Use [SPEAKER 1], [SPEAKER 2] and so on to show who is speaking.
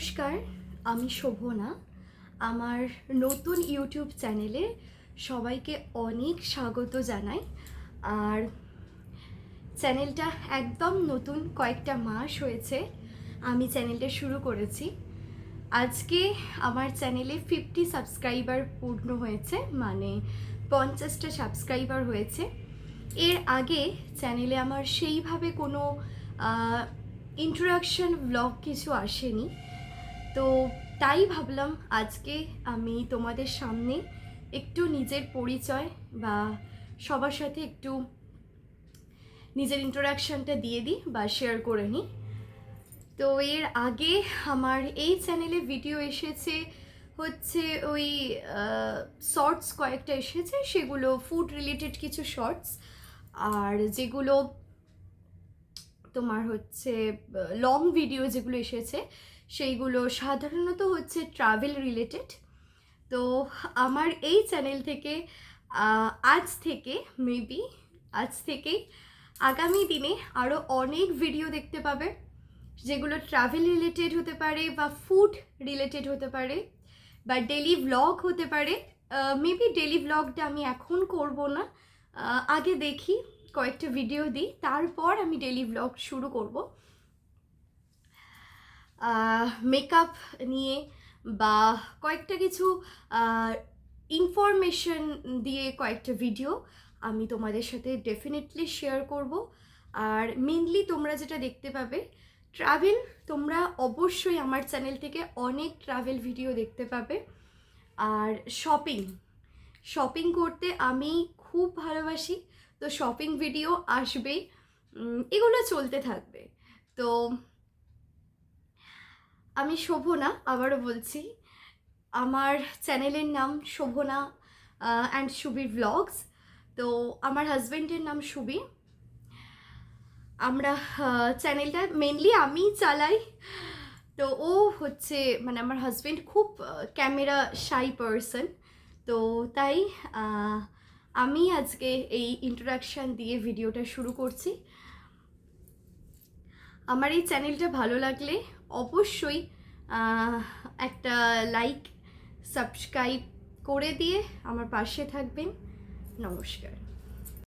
[SPEAKER 1] নমস্কার, আমি শোভনা। আমার নতুন ইউটিউব চ্যানেলে সবাইকে অনেক স্বাগত জানাই। আর চ্যানেলটা একদম নতুন কয়েকটা মাস হয়েছে, আমি চ্যানেলটা শুরু করেছি। আজকে আমার চ্যানেলে ফিফটি সাবস্ক্রাইবার পূর্ণ হয়েছে মানে পঞ্চাশটা সাবস্ক্রাইবার হয়েছে। এর আগে চ্যানেলে আমার সেইভাবে কোনো ইন্ট্রোডাকশন ব্লগ কিছু আসেনি। তো তাই ভাবলাম আজকে আমি তোমাদের সামনে একটু নিজের পরিচয় বা সবার সাথে একটু নিজের ইন্ট্রোডাকশনটা দিয়ে দিই বা শেয়ার করে নিই। তো এর আগে আমার এই চ্যানেলে ভিডিও এসেছে হচ্ছে ওই শর্টস কয়েকটা এসেছে, সেগুলো ফুড রিলেটেড কিছু শর্টস আর যেগুলো তোমার হচ্ছে লং ভিডিও যেগুলো এসেছে সেইগুলো সাধারণত হচ্ছে ট্রাভেল রিলেটেড তো আমার এই চ্যানেল থেকে আজ থেকে মেবি আজ থেকেই আগামী দিনে আরও অনেক ভিডিও দেখতে পাবে, যেগুলো ট্রাভেল রিলেটেড হতে পারে বা ফুড রিলেটেড হতে পারে বা ডেলি ব্লগ হতে পারে। মেবি ডেলি ব্লগটা আমি এখন করব না আগে দেখি, কয়েকটা ভিডিও দিই, তারপর আমি ডেলি ব্লগ শুরু করব। মেকআপ নিয়ে বা কয়েকটা কিছু ইনফরমেশন দিয়ে কয়েকটা ভিডিও আমি তোমাদের সাথে ডেফিনেটলি শেয়ার করব। আর মেনলি তোমরা যেটা দেখতে পাবে ট্রাভেল তোমরা অবশ্যই আমার চ্যানেল থেকে অনেক ট্রাভেল ভিডিও দেখতে পাবে। আর শপিং শপিং করতে আমি খুব ভালোবাসি। তো শপিং ভিডিও আসবেই এগুলো চলতে থাকবে। তো আমি শোভনা, আবারও বলছি। আমার চ্যানেলের নাম শোভনা অ্যান্ড সুবির ভ্লগস তো আমার হাজব্যান্ডের নাম সুবি আমরা চ্যানেলটা মেনলি আমি চালাই। তো ও হচ্ছে মানে আমার হাজব্যান্ড খুব ক্যামেরা শাই পারসন তো তাই আমি আজকে এই ইন্ট্রোডাকশান দিয়ে ভিডিওটা শুরু করছি। আমার এই চ্যানেলটা ভালো লাগলে অবশ্যই একটা লাইক সাবস্ক্রাইব করে দিয়ে আমার পাশে থাকবেন। নমস্কার।